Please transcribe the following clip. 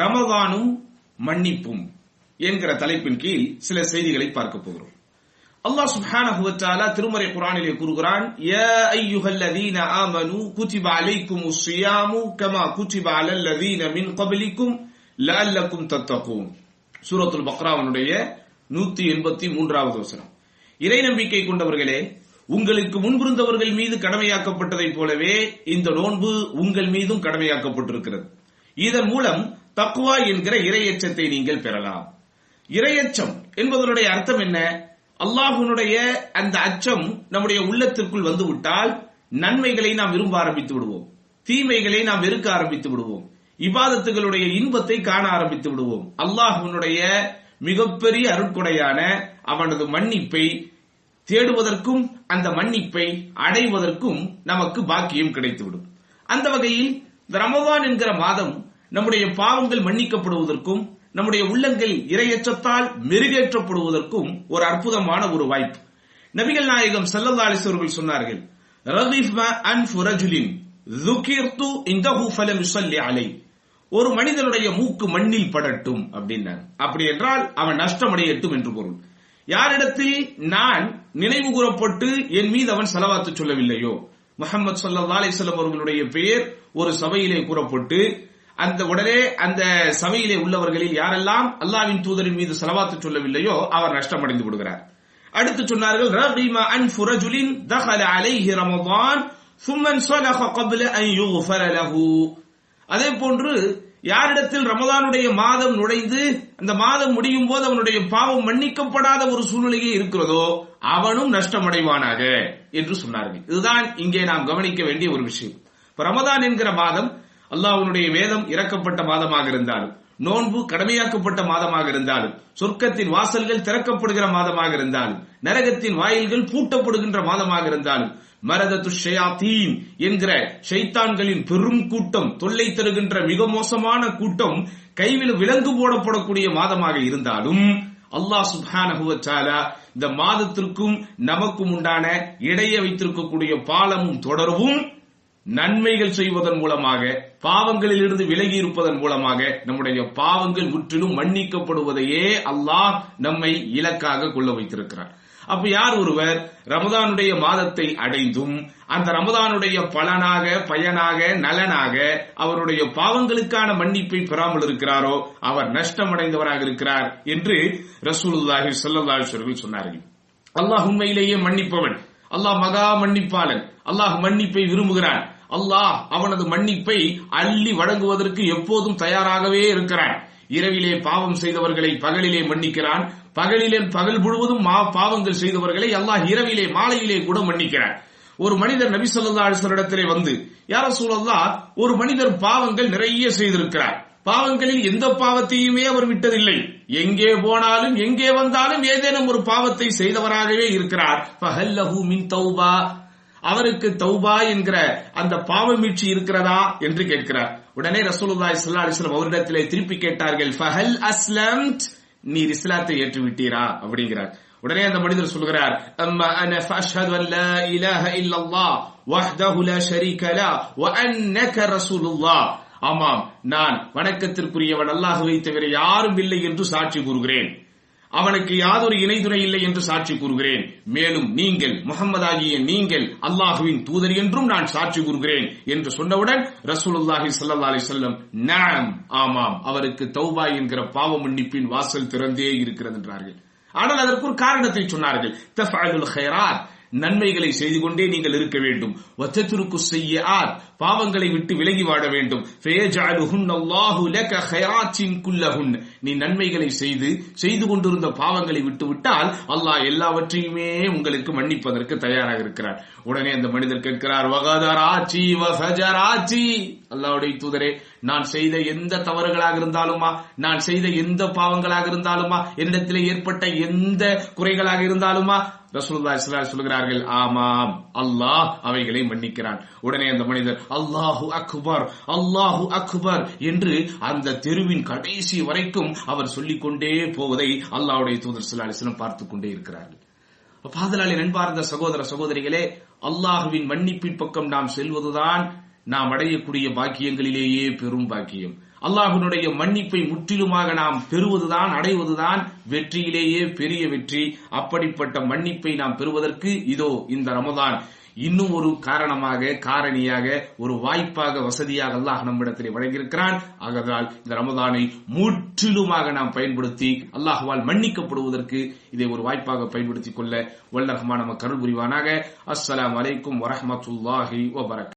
ரமதானும் மன்னிப்பும் என்கிற தலைப்பின் கீழ் சில செய்திகளை பார்க்க போகிறோம். அல்லாஹ் சுப்ஹானஹு வ தஆலா திருமறை குர்ஆனிலே கூறுகிறான் யா அய்யுஹல்லதீன ஆமனு குதிப அலைக்குமுஸ் ஸியாமு கமா குதிப அலல்லதீன மின் கப்லிக்கும் லஅல்லக்கும் தத்தகூன். சூரத்துல் பக்ராவனுடைய நூத்தி எண்பத்தி மூன்றாவது வசனம். இறை நம்பிக்கை கொண்டவர்களே உங்களுக்கு முன்பிருந்தவர்கள் மீது கடமையாக்கப்பட்டதைப் போலவே இந்த நோன்பு உங்கள் மீதும் கடமையாக்கப்பட்டிருக்கிறது. இதன் மூலம் தக்குவா என்கிற இரையச்சத்தை நீங்கள் பெறலாம். இரையச்சம் என்பதனுடைய அர்த்தம் என்ன? அல்லாஹுனுடைய அந்த அச்சம் நம்முடைய உள்ளத்திற்குள் வந்து விட்டால் நன்மைகளை நாம் விரும்ப ஆரம்பித்து விடுவோம். தீமைகளை நாம் வெறுக்க ஆரம்பித்து விடுவோம். இபாதத்துகளுடைய இன்பத்தை காண ஆரம்பித்து விடுவோம். அல்லாஹுனுடைய மிகப்பெரிய அருட்கொடையான அவனது மன்னிப்பை தேடுவதற்கும் அந்த மன்னிப்பை அடைவதற்கும் நமக்கு பாக்கியம் கிடைத்துவிடும். அந்த வகையில் இந்த என்கிற மாதம் நம்முடைய பாவங்கள் மன்னிக்கப்படுவதற்கும் நம்முடைய உள்ளங்கள் இரையச்சத்தால் மெருகேற்றப்படுவதற்கும் ஒரு அற்புதமான ஒரு வாய்ப்பு. நபிகள் நாயகம் சல்லல்லா அலிசவர்கள் சொன்னார்கள் ஒரு மனிதனுடைய மூக்கு மண்ணில் படட்டும் அப்படின்னார் அப்படி என்றால் அவன் நஷ்டமடையட்டும் என்று பொருள். யாரிடத்தில் நான் நினைவு கூறப்பட்டு என் மீது அவன் செலவாத்து சொல்லவில்லையோ? முகமது சல்லா அலிசல்லம் அவர்களுடைய பெயர் ஒரு சபையிலே கூறப்பட்டு அந்த உடனே அந்த சபையிலே உள்ளவர்களில் யாரெல்லாம் அல்லாவின் தூதரின் மீது செலவாத்து சொல்லவில்லையோ அவர் நஷ்டமடைந்து விடுகிறார் அடுத்து சொன்னார்கள் ரபிமா அன் ஃபுரஜுலின் தஹல அலைஹி ரமதான் சும்மன் சொலஹ قبل أن يغفر له அதே போன்று யாரிடத்தில் ரமதானுடைய மாதம் நுழைந்து அந்த மாதம் முடியும் போது அவனுடைய பாவம் மன்னிக்கப்படாத ஒரு சூழ்நிலையே இருக்கிறதோ அவனும் நஷ்டமடைவானாக என்று சொன்னார்கள் இதுதான் இங்கே நாம் கவனிக்க வேண்டிய ஒரு விஷயம் இப்ப ரமதான் என்கிற மாதம் அல்லாஹனுடைய வேதம் இறக்கப்பட்ட மாதமாக இருந்தாலும் நோன்பு கடமையாக்கப்பட்ட மாதமாக இருந்தாலும் சொர்க்கத்தின் வாசல்கள் திறக்கப்படுகிற மாதமாக இருந்தாலும் நரகத்தின் வாயில்கள் பூட்டப்படுகின்ற மாதமாக இருந்தாலும் மரதத்து ஷயாத்தீன் என்கிற ஷைத்தான்களின் பெரும் கூட்டம் தொல்லை தருகின்ற மிக மோசமான கூட்டம் கைவில் விலங்கு போடப்படக்கூடிய மாதமாக இருந்தாலும் அல்லாஹ் சுப்ஹானஹு இந்த மாதத்திற்கும் நமக்கும் உண்டான இடைய வைத்திருக்கக்கூடிய பாலமும் தொடரவும் நன்மைகள் செய்வதன் மூலமாக பாவங்களில் இருந்து விலகி இருப்பதன் மூலமாக நம்முடைய பாவங்கள் முற்றிலும் மன்னிக்கப்படுவதையே அல்லாஹ் நம்மை இலக்காக கொள்ள வைத்திருக்கிறார். அப்ப யார் ஒருவர் ரமதானுடைய மாதத்தை அடைந்தும் அந்த ரமதானுடைய பலனாக பயனாக நலனாக அவருடைய பாவங்களுக்கான மன்னிப்பை பெறாமல் இருக்கிறாரோ அவர் நஷ்டமடைந்தவராக இருக்கிறார் என்று ரசூலுல்லாஹி ஸல்லல்லாஹு சொன்னார்கள். அல்லாஹ் உண்மையிலேயே மன்னிப்பவன். அல்லாஹ் மகா மன்னிப்பாளன். அல்லாஹ் மன்னிப்பை விரும்புகிறான். அல்லாஹ் அவனது மன்னிப்பை அள்ளி வழங்குவதற்கு எப்போதும் தயாராகவே இருக்கிறான். இரவிலே பாவம் செய்தவர்களை பகலிலே மன்னிக்கிறான். பகலிலே பகல் முழுவதும் பாவங்கள் செய்தவர்களை அல்லாஹ் இரவிலே மாலையிலே கூட மன்னிக்கிறான். ஒரு மனிதர் நபி சொல்லா இடத்திலே வந்து யார சூழல்லா ஒரு மனிதர் பாவங்கள் நிறைய செய்திருக்கிறார். பாவங்களில் எந்த பாவத்தையுமே அவர் விட்டதில்லை. எங்கே போனாலும் எங்கே வந்தாலும் ஏதேனும் ஒரு பாவத்தை செய்தவராகவே இருக்கிறார். தௌபா. அவருக்கு தௌபா என்கிற அந்த பாவ மீட்சி இருக்கிறதா என்று கேட்கிறார். உடனே ரசூலுல்லாய் சல்லா அலைஹி அவரிடத்திலே திருப்பி கேட்டார்கள் ஃபஹல் அஸ்லம் நீர் இஸ்லாத்தை ஏற்று விட்டீரா அப்படிங்கிறார். உடனே அந்த மனிதர் சொல்கிறார் அம்மா அன ஃபஅஷ்ஹது அன் இலாஹ இல்லல்லாஹ் வஹ்தஹு லா ஷரீக லா வ அன்னக ரசூலுல்லாஹ். ஆமாம் நான் வணக்கத்திற்குரியவன் அல்லாஹுவை தவிர யாரும் இல்லை என்று சாட்சி கூறுகிறேன். அவனுக்கு யாதொரு இணைதுணை இல்லை என்று சாட்சி கூறுகிறேன். மேலும் நீங்கள் முகமதாகிய நீங்கள் அல்லாஹுவின் தூதர் என்றும் நான் சாட்சி கூறுகிறேன் என்று சொன்னவுடன் ரசூலுல்லாஹி சல்லா அலி வஸல்லம் நாம் ஆமாம் அவருக்கு தௌபா என்கிற பாவ மன்னிப்பின் வாசல் திறந்தே இருக்கிறது என்றார்கள். ஆனால் அதற்கு ஒரு காரணத்தை சொன்னார்கள். நன்மைகளை செய்து கொண்டே நீங்கள் இருக்க வேண்டும். வத்தத்திற்கு செய்ய ஆர் பாவங்களை விட்டு விலகி வாழ வேண்டும். நீ நன்மைகளை செய்து செய்து கொண்டிருந்த பாவங்களை விட்டு விட்டால் அல்லாஹ் எல்லாவற்றையுமே உங்களுக்கு மன்னிப்பதற்கு தயாராக இருக்கிறார். உடனே அந்த மனிதர் கேட்கிறார் வகதராச்சி வஃபஜராச்சி அல்லாவுடைய தூதரே நான் செய்த எந்த தவறுகளாக இருந்தாலுமா? நான் செய்த எந்த பாவங்களாக இருந்தாலுமா? என்னிடத்திலே ஏற்பட்ட எந்த குறைகளாக இருந்தாலுமா? ரசூலுல்லாஹி ஸல்லல்லாஹு சொல்கிறார்கள் ஆமாம் அல்லாஹ் அவைகளை மன்னிக்கிறான். உடனே அந்த மனிதர் அல்லாஹு அக்பர் அல்லாஹு அக்பர் என்று அந்த தெருவின் கடைசி வரைக்கும் அவர் சொல்லிக் கொண்டே போவதை அல்லாஹ்வுடைய தூதர் ஸல்லல்லாஹு அலைஹி வஸல்லம் கொண்டே இருக்கிறார்கள். பாதலாளி நண்பார்ந்த சகோதர சகோதரிகளே அல்லாஹுவின் மன்னிப்பின் பக்கம் நாம் செல்வதுதான் நாம் அடையக்கூடிய பாக்கியங்களிலேயே பெரும் பாக்கியம். அல்லாஹுனுடைய மன்னிப்பை முற்றிலுமாக நாம் பெறுவதுதான் அடைவதுதான் வெற்றியிலேயே பெரிய வெற்றி. அப்படிப்பட்ட மன்னிப்பை நாம் பெறுவதற்கு இதோ இந்த ரமதான். இன்னும் ஒரு காரணமாக காரணியாக ஒரு வாய்ப்பாக வசதியாக அல்லாஹ் நம்மிடத்திலே வழங்கியிருக்கிறான். ஆகதால் இந்த ரமதானை முற்றிலுமாக நாம் பயன்படுத்தி அல்லாஹ்வால் மன்னிக்கப்படுவதற்கு இதை ஒரு வாய்ப்பாக பயன்படுத்திக் கொள்ள வல்ல ரஹ்மான் நமக்கு புரிவானாக. அஸ்ஸலாமு வலைக்கும் வரஹ்மத்துல்லாஹி வபரக்